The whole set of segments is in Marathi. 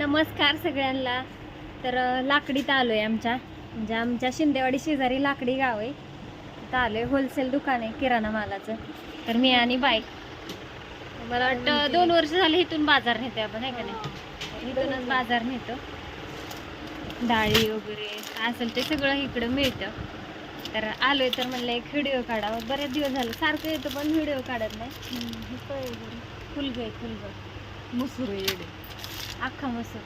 नमस्कार सगळ्यांना. तर लाकडीत आलो आहे आमच्या. म्हणजे आमच्या शिंदेवाडी शेजारी लाकडी गाव आहे. तिथं आलो आहे होलसेल दुकान आहे किराणा मालाचं. तर मी आणि बाईक मला वाटतं दोन वर्ष झाले इथून बाजार नेतो आपण आहे का नाही? इथूनच बाजार नेतो. डाळी वगैरे असेल ते सगळं इकडं मिळतं. तर आलोय तर म्हणलं एक व्हिडिओ काढावा. बरेच दिवस झाले. सारखं येतो पण व्हिडिओ काढत नाही. फुलग आहे फुलग. मसूर येडे. अख्खा मसूर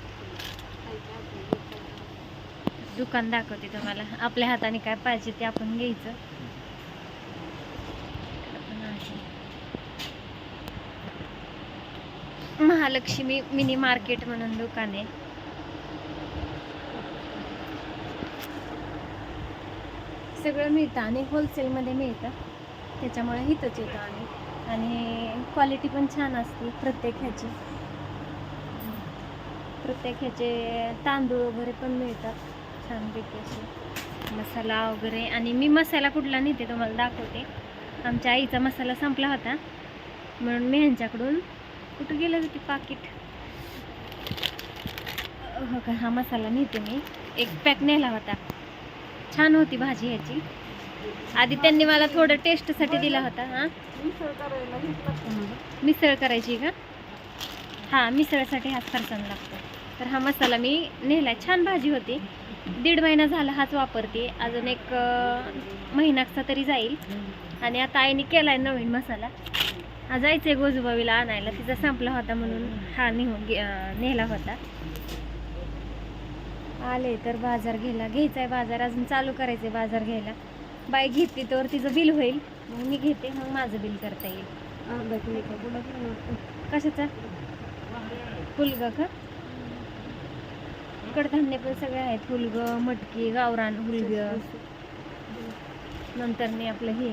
दुकान दाखवते तुम्हाला. आपल्या हाताने काय पाहिजे ते आपण घ्यायचं. महालक्ष्मी मिनी मार्केट म्हणून दुकान आहे. सगळं मिळतं आणि होलसेलमध्ये मिळतं. त्याच्यामुळे इथंच येतं आम्ही. आणि क्वालिटी पण छान असते प्रत्येक ह्याची. प्रत्येक ह्याचे तांदूळ वगैरे पण मिळतात. छानपैकी असे. मसाला वगैरे. आणि मी मसाला कुठला नेते तुम्हाला दाखवते. आमच्या आईचा मसाला संपला होता. म्हणून मी ह्यांच्याकडून कुठं गेलं होती पाकिट? हो का? हा मसाला नेते मी. एक पॅक नेला होता. छान होती भाजी ह्याची. आधी त्यांनी मला थोडं टेस्टसाठी दिला होता हां. मिसळ मिसळ करायची का? हां मिसळसाठी हाच फरसाण लागतो. तर हा मसाला मी नेलाय छान भाजी होती. दीड महिना झाला हाच वापरते. अजून एक महिनाचा तरी जाईल. आणि आता आईने केलाय नवीन मसाला. हा जायचंय गोजूबाईला आणायला. तिचा संपला होता म्हणून हा अं, नेला होता. आले तर बाजार घ्यायला. घ्यायचा बाजार. अजून चालू करायचंय बाजार घ्यायला. बाई घेतली तर तिचं बिल होईल. मग मी घेते. मग माझं बिल करता येईल. कशाचा? फुलग का? कडधान्य पण सगळे आहेत. फुलग मटकी गावरान हुलग. नंतर मी आपलं हे.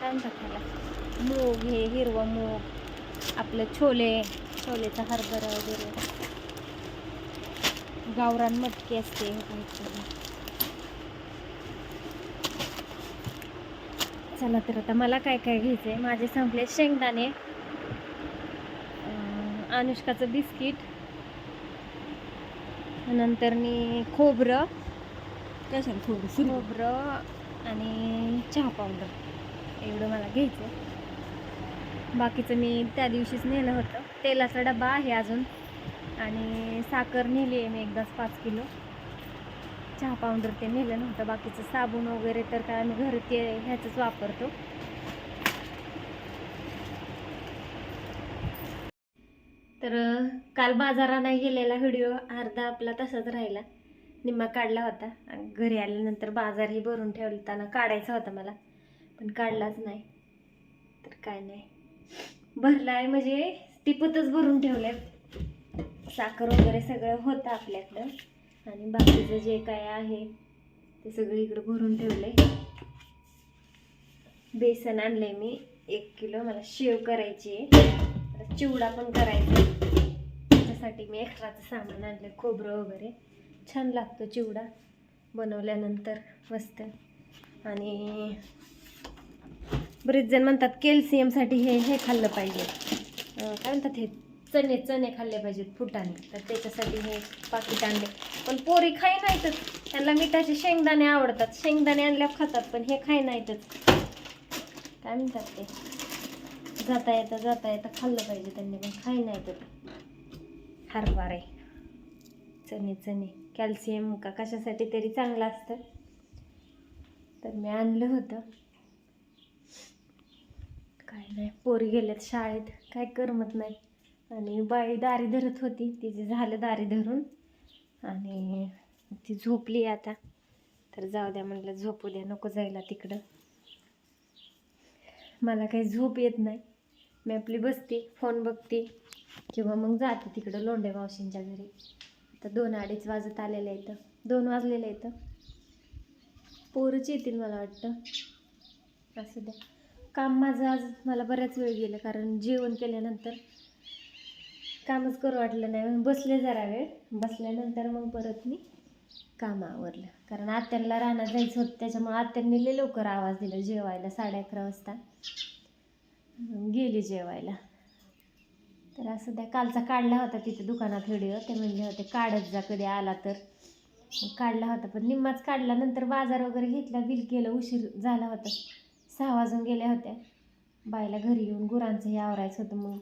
काय म्हणतात त्याला? मूग हे हिरवा मूग. आपलं छोले. छोलेचा हरभरा वगैरे. गावरान मटकी असते. चला तर आता मला काय काय घ्यायचंय? माझे संपले शेंगदाणे. अनुष्काचं बिस्किट. नंतर मी खोबरं कशाला थोडी सुरू. खोबरं आणि चहा पावडर. एवढं मला घ्यायचं बाकीचं मी त्या दिवशीच नेलं होतं. तेलाचा डबा आहे अजून. आणि साखर नेली आहे मी एकदाच पाच किलो. चहा पावडर ते नेलं नव्हतं. बाकीचं साबण वगैरे तर काय आम्ही घरी ते ह्याचंच वापरतो. तर काल बाजारा नाही गेलेला व्हिडिओ अर्धा आपला तसाच राहिला. निम्मा काढला होता. आणि घरी आल्यानंतर बाजारही भरून ठेवताना काढायचा होता मला. पण काढलाच नाही. तर काय नाही. भरला आहे म्हणजे टिपतच भरून ठेवलंय. साखर वगैरे सगळं होतं आपल्याकडं. आणि बाकीचं जे काय आहे ते सगळं इकडं भरून ठेवलंय. बेसन आणलंय मी. एक किलो. मला शेव करायची आहे. चिवडा पण करायचा. त्याच्यासाठी मी एक्स्ट्राचं सामान आणलं खोबरं वगैरे. छान लागतो चिवडा बनवल्यानंतर मस्त. आणि बरेच जण म्हणतात कॅल्शियमसाठी हे हे खाल्लं पाहिजे. काय म्हणतात हे? चणे चणे खाल्ले पाहिजेत फुटाने. तर त्याच्यासाठी हे पाकिट आणले पण पोरी खाई नाहीतच. त्यांना मिठाचे शेंगदाणे आवडतात. शेंगदाणे आणल्यावर खातात पण हे खाई नाहीतच. काय म्हणतात ते? जाता येता जाता येता खाल्लं पाहिजे त्यांनी पण खाई नाही तर. हरभरे चणे चणे. कॅल्शियम का कशासाठी तरी चांगलं असतं. तर मी आणलं होतं. काय नाही पोरी गेल्यात शाळेत. काय करमत नाही. आणि बाई दारी धरत होती. तिचे झालं दारी धरून. आणि ती झोपली आता. तर जाऊ द्या म्हटलं झोपू द्या. नको जायला तिकडं. मला काही झोप येत नाही. मी आपली बसते फोन बघते. किंवा मग जाते तिकडं लोंढे मावशींच्या घरी. आता दोन अडीच वाजत आलेलं इथं दोन वाजलेलं इथं पोरच येतील मला वाटतं. असं द्या काम माझं आज मला बऱ्याच वेळ गेलं कारण जेवण केल्यानंतर कामच करू वाटलं नाही. बसले जरा वेळ. बसल्यानंतर मग परत मी काम आवरलं. कारण आत्यांना रानात जायचं होतं त्याच्यामुळे आत्यांनी लवकर आवाज दिला जेवायला साडे अकरा वाजता. गेली जेवायला. तर असं त्या कालचा काढला होता तिथे दुकानात व्हिडिओ. ते म्हणले होते काढत जा कधी आला तर. काढला होता पण निम्माच काढला. नंतर बाजार वगैरे घेतला बिल केलं उशीर झाला होता. सहा वाजून गेल्या होत्या. बायला घरी येऊन गुरांचं हे आवरायचं होतं मग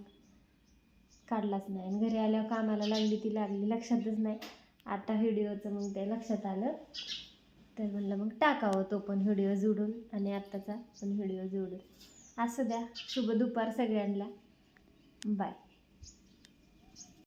काढलाच नाही. आणि घरी आल्यावर कामाला लागली ती लागली लक्षातच नाही. आता व्हिडिओचं मग ते लक्षात आलं. तर म्हणलं मग टाकावं तो पण व्हिडिओ जोडून आणि आत्ताचा पण व्हिडिओ जोडून. असू द्या. शुभ दुपार सगळ्यांना. बाय.